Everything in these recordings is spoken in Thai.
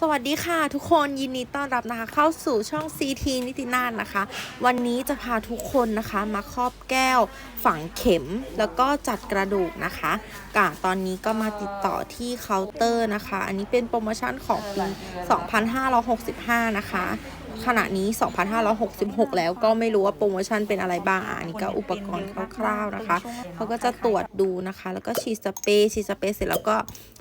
สวัสดีค่ะทุกคนยินดีต้อนรับนะคะ เข้าสู่ช่อง CT นิตินานนะคะ วันนี้จะพาทุกคนนะคะมาครอบแก้วฝังเข็มแล้วก็จัดกระดูกนะคะกะตอนนี้ก็มาติดต่อที่เคาน์เตอร์นะคะ อันนี้เป็นโปรโมชั่นของปี 2565 นะคะ ขณะนี้ 2566 แล้วก็ไม่รู้ว่าโปรโมชั่นเป็นอะไรบ้างอะอันนี้ก็อุปกรณ์คร่าวๆนะคะ เขาก็จะตรวจดูนะคะ แล้วก็ฉีดสเปรย์ฉีดสเปรย์เสร็จแล้วก็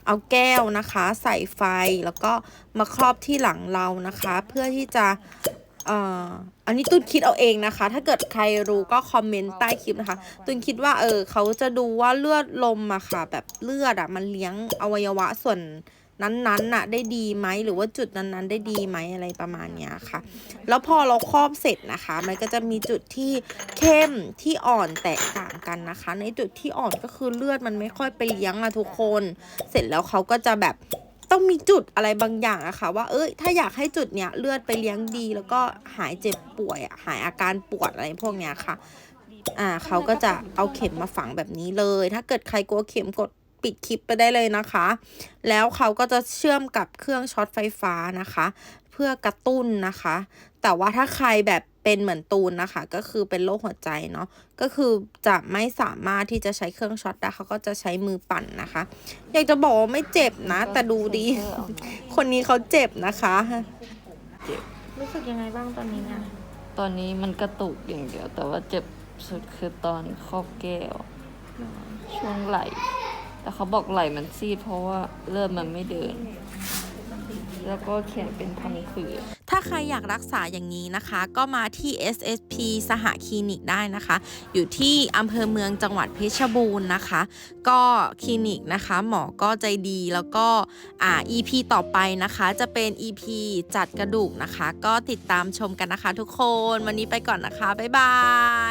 เอาแก้วนะคะ ใส่ไฟแล้วก็มาครอบที่หลังเรานะคะ เพื่อที่จะเอออันนี้ตุนคิดเอาเองนะคะ ถ้าเกิดใครรู้ก็คอมเมนต์ใต้คลิปนะคะ ตุนคิดว่าเออเขาจะดูว่าเลือดลมอะค่ะ แบบเลือดอะมันเลี้ยงอวัยวะส่วน นั้นๆน่ะได้ดีไหมหรือว่าจุดนั้นๆ ได้ดีไหมอะไรประมาณเนี้ยค่ะ แล้วพอเราครอบเสร็จนะคะ มันก็จะมีจุดที่เข้มที่อ่อนแตกต่างกันนะคะ ในจุดที่อ่อนก็คือเลือดมันไม่ค่อยไปเลี้ยงอะทุกคน เสร็จแล้วเขาก็จะแบบต้องมีจุดอะไรบางอย่างอะค่ะว่าเอ้ยถ้าอยากให้จุดเนี้ยเลือดไปเลี้ยงดี แล้วก็หายเจ็บป่วยอะหายอาการปวดอะไรพวกเนี้ยค่ะ อ่าเขาก็จะเอาเข็มมาฝังแบบนี้เลย ถ้าเกิดใครกลัวเข็มกด ปิดคลิปไปได้เลยนะคะ แล้วเขาก็จะเชื่อมกับเครื่องช็อตไฟฟ้านะคะ เพื่อกระตุ้นนะคะ แต่ว่าถ้าใครแบบเป็นเหมือนตูนนะคะ ก็คือเป็นโรคหัวใจเนาะก็คือจะไม่สามารถที่จะใช้เครื่องช็อตได้เขาก็จะใช้มือปั่นนะคะ อยากจะบอกว่าไม่เจ็บนะ แต่ดูดี คนนี้เขาเจ็บนะคะ รู้สึกยังไงบ้างตอนนี้เนี่ยตอนนี้มันกระตุกอย่างเดียว แต่ว่าเจ็บสุดคือตอนครอบแก้วช่วงไหล่ แต่เขาบอกไหล่มันซีดเพราะว่าเลือดมันไม่เดิน แล้วก็แขนเป็นพังผืดถ้าใครอยากรักษาอย่างนี้นะคะ ก็มาที่ SSP สหคลินิกได้นะคะ อยู่ที่อำเภอเมืองจังหวัดเพชรบูรณ์นะคะ ก็คลินิกนะคะ หมอก็ใจดีแล้วก็อ่า EP ต่อไปนะคะ จะเป็น EP จัดกระดูกนะคะ ก็ติดตามชมกันนะคะทุกคน วันนี้ไปก่อนนะคะ บ๊ายบา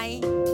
ย